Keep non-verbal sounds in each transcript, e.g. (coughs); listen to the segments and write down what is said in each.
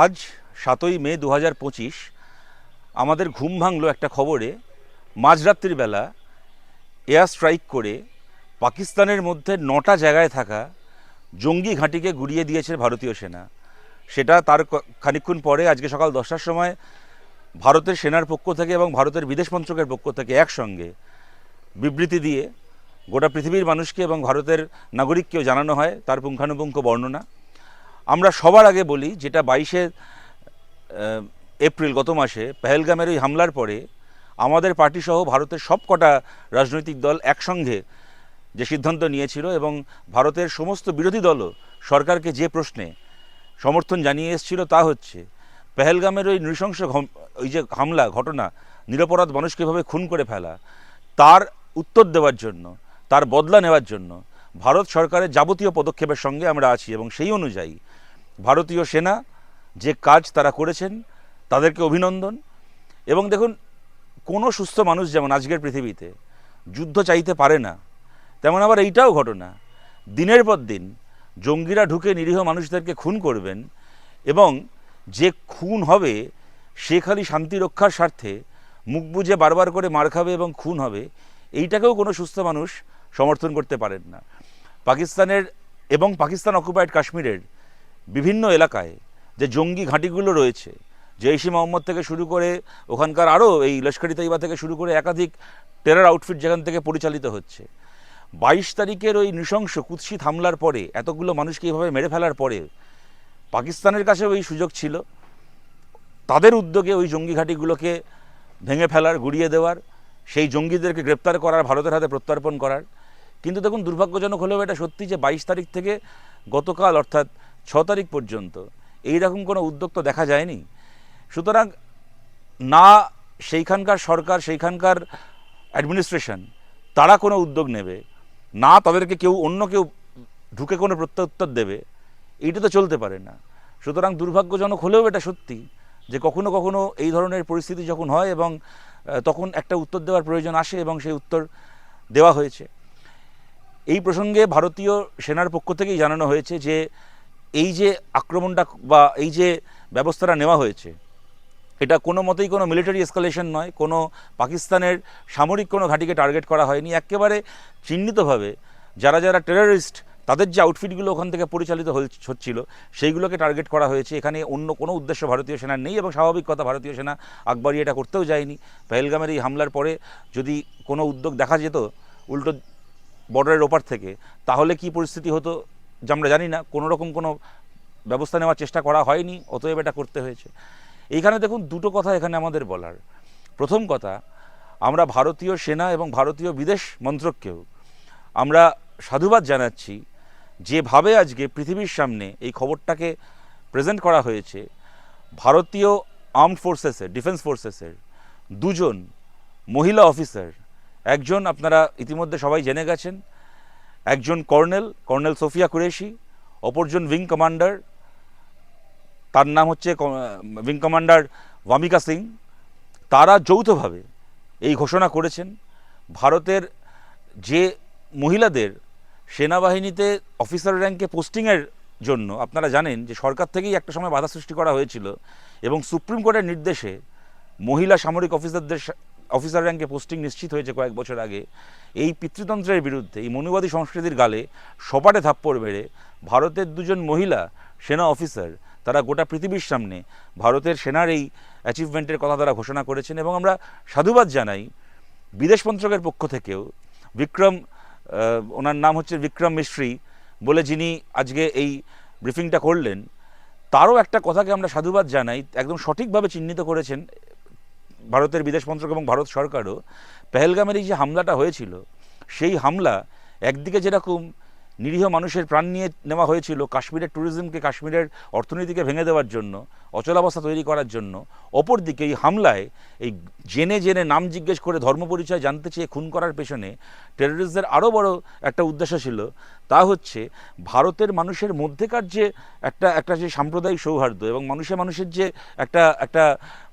আজ সাতই মে দু হাজার পঁচিশ আমাদের ঘুম ভাঙলো একটা খবরে। মাঝরাত্রির বেলা এয়ার স্ট্রাইক করে পাকিস্তানের মধ্যে নটা জায়গায় থাকা জঙ্গি ঘাঁটিকে গুড়িয়ে দিয়েছে ভারতীয় সেনা। সেটা তার খানিকক্ষণ পরে আজকে সকাল দশটার সময় ভারতের সেনার পক্ষ থেকে এবং ভারতের বিদেশ মন্ত্রকের পক্ষ থেকে একসঙ্গে বিবৃতি দিয়ে গোটা পৃথিবীর মানুষকে এবং ভারতের নাগরিককেও জানানো হয় তার পুঙ্খানুপুঙ্খ বর্ণনা। আমরা সবার আগে বলি যেটা বাইশে এপ্রিল গত মাসে পেহেলগামের ওই হামলার পরে আমাদের পার্টি সহ ভারতের সবকটা রাজনৈতিক দল একসঙ্গে যে সিদ্ধান্ত নিয়েছিল এবং ভারতের সমস্ত বিরোধী দলও সরকারকে যে প্রশ্নে সমর্থন জানিয়ে এসেছিল তা হচ্ছে, পেহেলগামের ওই নৃশংস ওই যে হামলা, ঘটনা, নিরপরাধ মানুষকে এভাবে খুন করে ফেলা, তার উত্তর দেওয়ার জন্য, তার বদলা নেওয়ার জন্য ভারত সরকারের যাবতীয় পদক্ষেপের সঙ্গে আমরা আছি এবং সেই অনুযায়ী ভারতীয় সেনা যে কাজ তারা করেছেন, তাদেরকে অভিনন্দন। এবং দেখুন, কোনো সুস্থ মানুষ যেমন আজকের পৃথিবীতে যুদ্ধ চাইতে পারে না, তেমন আবার এইটাও ঘটনা। দিনের পর দিন জঙ্গিরা ঢুকে নিরীহ মানুষদেরকে খুন করবেন এবং যে খুন হবে সে খালি শান্তি রক্ষার স্বার্থে মুখ বুজে বারবার করে মার খাবে এবং খুন হবে, এইটাকেও কোনো সুস্থ মানুষ সমর্থন করতে পারেন না। পাকিস্তানের এবং পাকিস্তান অকুপায়েড কাশ্মীরের বিভিন্ন এলাকায় যে জঙ্গি ঘাঁটিগুলো রয়েছে জৈশি মোহাম্মদ থেকে শুরু করে ওখানকার আরও এই লস্করি তৈবা থেকে শুরু করে একাধিক টেরার আউটফিট যেখান থেকে পরিচালিত হচ্ছে। বাইশ তারিখের ওই নৃশংস কুৎসিত হামলার পরে, এতগুলো মানুষকে এইভাবে মেরে ফেলার পরে পাকিস্তানের কাছেও ওই সুযোগ ছিল। তাদের উদ্যোগে ওই জঙ্গি ঘাঁটিগুলোকে ভেঙে ফেলার, গুড়িয়ে দেওয়ার, সেই জঙ্গিদেরকে গ্রেপ্তার করার, ভারতের হাতে প্রত্যর্পণ করার। কিন্তু দেখুন, দুর্ভাগ্যজনক হলেও এটা সত্যি যে বাইশ তারিখ থেকে গতকাল, অর্থাৎ ছ তারিখ পর্যন্ত। এই রকম কোনো উদ্যোগ তো দেখা যায়নি। সুতরাং না সেইখানকার সরকার, সেইখানকার অ্যাডমিনিস্ট্রেশন তারা কোনো উদ্যোগ নেবে, না তাদেরকে কেউ অন্য কেউ ঢুকে কোনো প্রত্যুত্তর দেবে, এইটা তো চলতে পারে না। সুতরাং দুর্ভাগ্যজনক হলেও এটা সত্যি যে কখনো কখনো এই ধরনের পরিস্থিতি যখন হয় এবং তখন একটা উত্তর দেওয়ার প্রয়োজন আসে এবং সেই উত্তর দেওয়া হয়েছে। এই প্রসঙ্গে ভারতীয় সেনার পক্ষ থেকেই জানানো হয়েছে যে এই যে আক্রমণটা বা এই যে ব্যবস্থাটা নেওয়া হয়েছে, এটা কোনো মতেই কোনো মিলিটারি এসকালেশন নয়, কোনো পাকিস্তানের সামরিক কোনো ঘাঁটিকে টার্গেট করা হয়নি। একেবারে চিহ্নিতভাবে যারা যারা টেররিস্ট তাদের যে আউটফিটগুলো ওখান থেকে পরিচালিত হচ্ছিল, সেইগুলোকে টার্গেট করা হয়েছে। এখানে অন্য কোনো উদ্দেশ্য ভারতীয় সেনার নেই এবং স্বাভাবিক কথা, ভারতীয় সেনা আকবরী এটা করতেও যায়নি। পেহেলগামের এই হামলার পরে যদি কোনো উদ্যোগ দেখা যেত উল্টো বর্ডারের ওপার থেকে, তাহলে কি পরিস্থিতি হতো? যে আমরা জানি না, কোনো রকম কোনো ব্যবস্থা নেওয়ার চেষ্টা করা হয়নি, অতএব এটা করতে হয়েছে। এইখানে দেখুন দুটো কথা এখানে আমাদের বলার। প্রথম কথা, আমরা ভারতীয় সেনা এবং ভারতীয় বিদেশ মন্ত্রককেও আমরা সাধুবাদ জানাচ্ছি যেভাবে আজকে পৃথিবীর সামনে এই খবরটাকে প্রেজেন্ট করা হয়েছে, ভারতীয় আর্মড ফোর্সেসের ডিফেন্স ফোর্সেসের দুজন মহিলা অফিসার একজন আপনারা ইতিমধ্যে সবাই জেনে গেছেন একজন কর্নেল কর্নেল সোফিয়া কুরেশি, অপরজন উইং কমান্ডার, তার নাম হচ্ছে উইং কমান্ডার ওয়ামিকা সিং। তারা যৌথভাবে এই ঘোষণা করেছেন, ভারতের যে মহিলাদের সেনাবাহিনীতে অফিসার র্যাঙ্কে পোস্টিংয়ের জন্য, আপনারা জানেন যে সরকার থেকেই একটা সময় বাধা সৃষ্টি করা হয়েছিল এবং সুপ্রিম কোর্টের নির্দেশে মহিলা সামরিক অফিসারদের অফিসার র্যাঙ্কে পোস্টিং নিশ্চিত হয়েছে কয়েক বছর আগে। এই পিতৃতন্ত্রের বিরুদ্ধে, এই মনুবাদী সংস্কৃতির গালে সপাটে থাপ্পড় মেরে ভারতের দুজন মহিলা সেনা অফিসার, তারা গোটা পৃথিবীর সামনে ভারতের সেনার এই অ্যাচিভমেন্টের কথা তারা ঘোষণা করেছেন এবং আমরা সাধুবাদ জানাই বিদেশ মন্ত্রকের পক্ষ থেকেও। বিক্রম ওনার নাম হচ্ছে বিক্রম মিশ্রি বলে যিনি আজকে এই ব্রিফিংটা করলেন, তারও একটা কথাকে আমরা সাধুবাদ জানাই, একদম সঠিকভাবে চিহ্নিত করেছেন ভারতের বিদেশ মন্ত্রক এবং ভারত সরকারও পেহেলগামের এই যে হামলাটা হয়েছিল, সেই হামলা একদিকে যেরকম নিরীহ মানুষের প্রাণ নিয়ে নেওয়া হয়েছিল কাশ্মীরের ট্যুরিজমকে কাশ্মীরের অর্থনীতিকে ভেঙে দেওয়ার জন্য অচলাবস্থা তৈরি করার জন্য, অপরদিকে এই হামলায় এই জেনে জেনে নাম জিজ্ঞেস করে ধর্ম পরিচয় জানতে চেয়ে খুন করার পেছনে টেররিস্টদের আরও বড় একটা উদ্দেশ্য ছিল, তা হচ্ছে ভারতের মানুষের মধ্যেকার যে একটা একটা যে সাম্প্রদায়িক সৌহার্দ্য এবং মানুষে মানুষের যে একটা একটা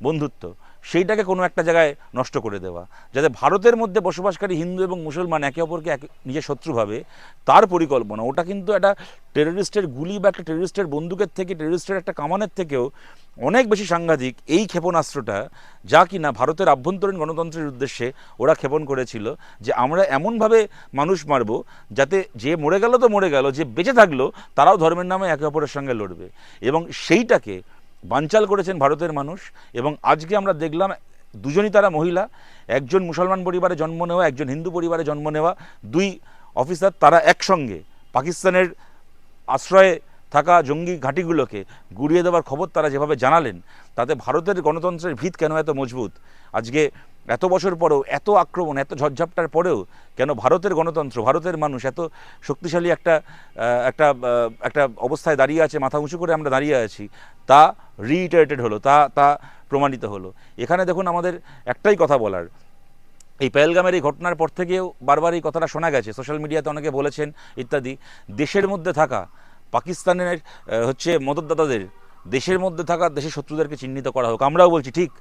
বন্ধুত্ব সেইটাকে কোনো একটা জায়গায় নষ্ট করে দেওয়া। যাতে ভারতের মধ্যে বসবাসকারী হিন্দু এবং মুসলমান একে অপরকে এক নিজের শত্রুভাবে তার পরিকল্পনা। ওটা কিন্তু একটা টেররিস্টের গুলি বা একটা টেররিস্টের বন্দুকের থেকে টেররিস্টের একটা কামানের থেকেও অনেক বেশি সাংঘাতিক এই ক্ষেপণাস্ত্রটা, যা কিনা ভারতের আভ্যন্তরীণ গণতন্ত্রের উদ্দেশ্যে ওরা ক্ষেপণ করেছিল, যে আমরা এমনভাবে মানুষ মারব, যাতে যে মরে গেল তো মরে গেল, যে বেঁচে থাকল, তারাও ধর্মের নামে একে অপরের সঙ্গে লড়বে। এবং সেইটাকে বানচাল করেছেন ভারতের মানুষ এবং আজকে আমরা দেখলাম দুজনই তারা মহিলা, একজন মুসলমান পরিবারে জন্ম নেওয়া, একজন হিন্দু পরিবারে জন্ম নেওয়া, দুই অফিসার তারা একসঙ্গে পাকিস্তানের আশ্রয়ে থাকা জঙ্গি ঘাঁটিগুলোকে গুড়িয়ে দেওয়ার খবর তারা যেভাবে জানালেন, তাতে ভারতের গণতন্ত্রের ভিত কেন এত মজবুত? আজকে এত বছর পরেও এত আক্রমণ, এত ঝড়ঝাপটার পরেও কেন ভারতের গণতন্ত্র, ভারতের মানুষ এত শক্তিশালী একটা একটা একটা অবস্থায় দাঁড়িয়ে আছে, মাথা উঁচু করে আমরা দাঁড়িয়ে আছি, তা রিইটারেটেড হলো, তা তা প্রমাণিত হলো। এখানে দেখুন আমাদের একটাই কথা বলার। এই পেহেলগামের এই ঘটনার পর থেকেও বারবার এই কথাটা শোনা গেছে। সোশ্যাল মিডিয়াতে অনেকে বলেছেন ইত্যাদি। দেশের মধ্যে থাকা পাকিস্তানের হচ্ছে মদতদাতাদের, দেশের মধ্যে থাকা দেশের শত্রুদেরকে চিহ্নিত করা হোক। আমরাও বলছি, ঠিক,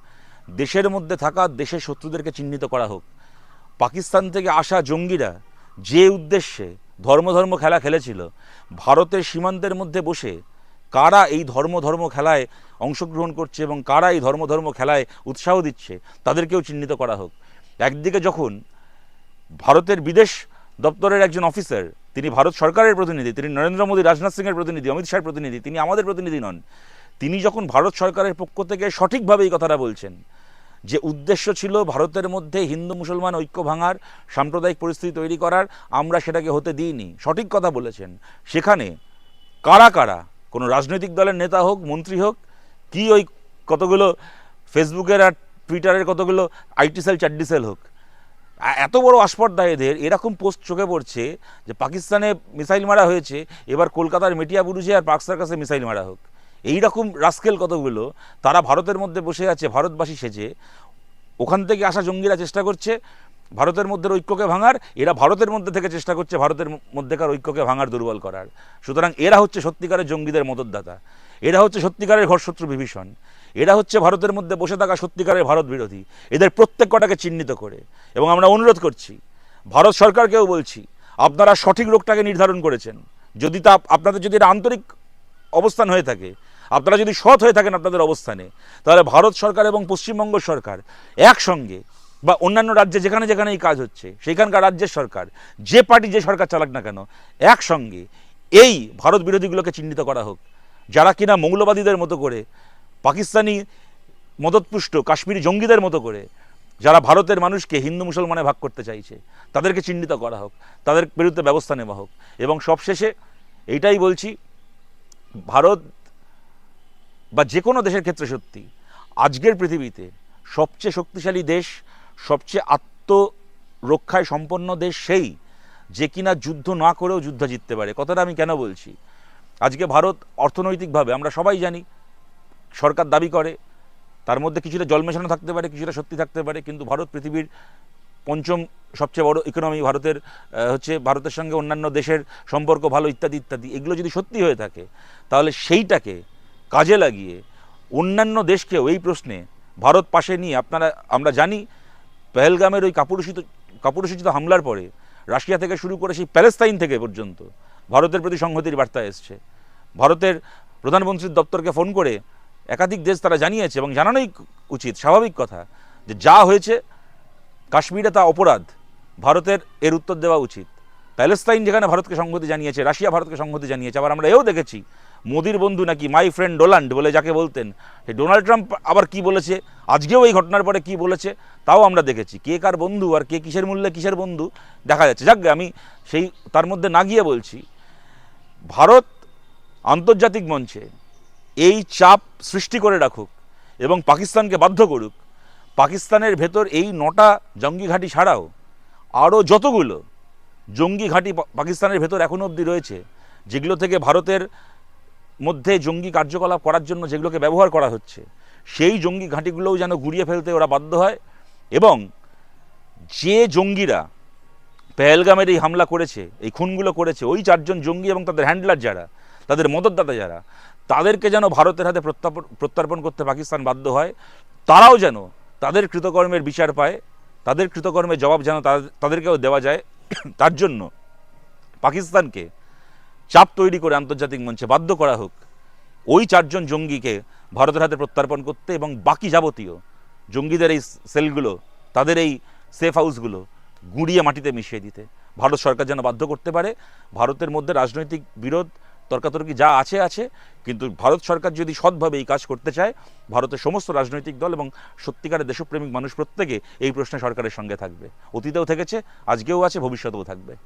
দেশের মধ্যে থাকা দেশের শত্রুদেরকে চিহ্নিত করা হোক। পাকিস্তান থেকে আসা জঙ্গিরা যে উদ্দেশ্যে ধর্ম ধর্ম খেলা খেলেছিল, ভারতের সীমান্তের মধ্যে বসে কারা এই ধর্ম ধর্ম খেলায় অংশগ্রহণ করছে এবং কারা এই ধর্ম ধর্ম খেলায় উৎসাহ দিচ্ছে, তাদেরকেও চিহ্নিত করা হোক। একদিকে যখন ভারতের বিদেশ দপ্তরের একজন অফিসার তিনি ভারত সরকারের প্রতিনিধি, তিনি নরেন্দ্র মোদী, রাজনাথ সিংয়ের প্রতিনিধি, অমিত শাহের প্রতিনিধি, তিনি আমাদের প্রতিনিধি নন। তিনি যখন ভারত সরকারের পক্ষ থেকে সঠিকভাবে এই কথাটা বলছেন, যে উদ্দেশ্য ছিল ভারতের মধ্যে হিন্দু মুসলমান ঐক্য ভাঙার, সাম্প্রদায়িক পরিস্থিতি তৈরি করার, আমরা সেটাকে হতে দিইনি। সঠিক কথা বলেছেন। সেখানে কারা কারা, কোনো রাজনৈতিক দলের নেতা হোক, মন্ত্রী হোক, কি ওই কতগুলো ফেসবুকের আর টুইটারের কতগুলো আইটি সেল, চাড্ডি সেল হোক এত বড় আসপর্দা এদের এরকম পোস্ট চোখে পড়ছে যে পাকিস্তানে মিসাইল মারা হয়েছে, এবার কলকাতার মেটিয়া বুরুজে আর পার্ক সার্কাসে মিসাইল মারা হোক। এই রকম রাস্কেল কতগুলো? তারা ভারতের মধ্যে বসে আছে, ভারতবাসী সেজে। ওখান থেকে আসা জঙ্গিরা চেষ্টা করছে, ভারতের মধ্যে ঐক্যকে ভাঙার, এরা ভারতের মধ্যে থেকে চেষ্টা করছে ভারতের মধ্যেকার ঐক্যকে ভাঙার, দুর্বল করার। সুতরাং এরা হচ্ছে সত্যিকারের জঙ্গিদের মদতদাতা। এরা হচ্ছে সত্যিকারের ঘরশত্রু বিভীষণ। এরা হচ্ছে ভারতের মধ্যে বসে থাকা সত্যিকারের ভারত বিরোধী। এদের প্রত্যেক কটাকে চিহ্নিত করে। এবং আমরা অনুরোধ করছি, ভারত সরকারকেও বলছি, আপনারা সঠিক রোগটাকে নির্ধারণ করেছেন। যদি তা আপনাদের যদি এটা আন্তরিক অবস্থান হয়ে থাকে, আপনারা যদি সৎ হয়ে থাকেন আপনাদের অবস্থানে, তাহলে ভারত সরকার এবং পশ্চিমবঙ্গ সরকার একসঙ্গে বা অন্যান্য রাজ্যে যেখানে যেখানে এই কাজ হচ্ছে সেখানকার রাজ্যের সরকার, যে পার্টি যে সরকার চালাক না কেন, একসঙ্গে এই ভারত বিরোধীগুলোকে চিহ্নিত করা হোক। যারা কিনা মৌলবাদীদের মতো করে পাকিস্তানি মদতপুষ্ট কাশ্মীরি জঙ্গিদের মতো করে যারা ভারতের মানুষকে হিন্দু মুসলমানে ভাগ করতে চাইছে, তাদেরকে চিহ্নিত করা হোক, তাদের বিরুদ্ধে ব্যবস্থা নেওয়া হোক। এবং সবশেষে এইটাই বলছি, ভারত বা যে কোনো দেশের ক্ষেত্রে সত্যি, আজকের পৃথিবীতে সবচেয়ে শক্তিশালী দেশ, সবচেয়ে আত্মরক্ষায় সম্পন্ন দেশ সেই যে কিনা যুদ্ধ না করেও যুদ্ধ জিততে পারে। কথাটা আমি কেন বলছি? আজকে ভারত অর্থনৈতিকভাবে, আমরা সবাই জানি সরকার দাবি করে, তার মধ্যে কিছুটা জল মেশানো থাকতে পারে, কিছুটা সত্যি থাকতে পারে, কিন্তু ভারত পৃথিবীর পঞ্চম সবচেয়ে বড় ইকোনমি ভারতের হচ্ছে ভারতের সঙ্গে অন্যান্য দেশের সম্পর্ক ভালো ইত্যাদি ইত্যাদি। এগুলো যদি সত্যি হয়ে থাকে, তাহলে সেইটাকে কাজে লাগিয়ে অন্যান্য দেশকেও এই প্রশ্নে ভারত পাশে নিয়ে, আপনারা, আমরা জানি পেহেলগামের ওই কাপুরুষিত কাপুরুষিত হামলার পরে রাশিয়া থেকে শুরু করে সেই প্যালেস্তাইন থেকে পর্যন্ত ভারতের প্রতি সংহতির বার্তা এসছে। ভারতের প্রধানমন্ত্রীর দপ্তরকে ফোন করে একাধিক দেশ তারা জানিয়েছে এবং জানানোই উচিত, স্বাভাবিক কথা, যে যা হয়েছে, কাশ্মীরে তা অপরাধ। ভারতের এর উত্তর দেওয়া উচিত। প্যালেস্তাইন যেখানে ভারতকে সংহতি জানিয়েছে, রাশিয়া ভারতকে সংহতি জানিয়েছে, আবার আমরা এও দেখেছি, মোদির বন্ধু নাকি মাই ফ্রেন্ড ডোনাল্ড বলে যাকে বলতেন সেই ডোনাল্ড ট্রাম্প আবার কি বলেছে, আজকেও এই ঘটনার পরে কি বলেছে, তাও আমরা দেখেছি। কে কার বন্ধু আর কে কিসের মূল্যে কিসের বন্ধু, দেখা যাচ্ছে। যাক আমি সেই, তার মধ্যে না গিয়ে বলছি, ভারত আন্তর্জাতিক মঞ্চে এই চাপ সৃষ্টি করে রাখুক এবং পাকিস্তানকে বাধ্য করুক, পাকিস্তানের ভেতর এই নটা জঙ্গি ঘাঁটি ছাড়াও আরও যতগুলো জঙ্গি ঘাঁটি পাকিস্তানের ভেতর এখনও অবধি রয়েছে, যেগুলো থেকে ভারতের মধ্যে জঙ্গি কার্যকলাপ করার জন্য যেগুলোকে ব্যবহার করা হচ্ছে, সেই জঙ্গি ঘাঁটিগুলোও যেন গুড়িয়ে ফেলতে ওরা বাধ্য হয় এবং যে জঙ্গিরা পেহেলগামের এই হামলা করেছে, এই খুনগুলো করেছে, ওই চারজন জঙ্গি এবং তাদের হ্যান্ডলার যারা, তাদের মদতদাতা যারা তাদেরকে যেন ভারতের হাতে প্রত্যার্পণ করতে পাকিস্তান বাধ্য হয়, তারাও যেন তাদের কৃতকর্মের বিচার পায়, তাদের কৃতকর্মের জবাব যেন তাদের- তাদেরকেও দেওয়া যায়। (coughs) তার জন্য পাকিস্তানকে চাপ তৈরি করে আন্তর্জাতিক মঞ্চে বাধ্য করা হোক। ওই চারজন জঙ্গিকে ভারতের হাতে প্রত্যার্পণ করতে এবং বাকি যাবতীয় জঙ্গিদের এই সেলগুলো, তাদের এই সেফ হাউসগুলো গুঁড়িয়ে মাটিতে মিশিয়ে দিতে। ভারত সরকার যেন বাধ্য করতে পারে। ভারতের মধ্যে রাজনৈতিক বিরোধ তর্কাতর্কি যা আছে আছে। কিন্তু ভারত সরকার যদি সৎভাবে এই কাজ করতে চায়, ভারতের সমস্ত রাজনৈতিক দল এবং সত্যিকারের দেশপ্রেমিক মানুষ প্রত্যেকে এই প্রশ্নে সরকারের সঙ্গে থাকবে। অতীতেও থেকেছে, আজকেও আছে, ভবিষ্যতেও থাকবে।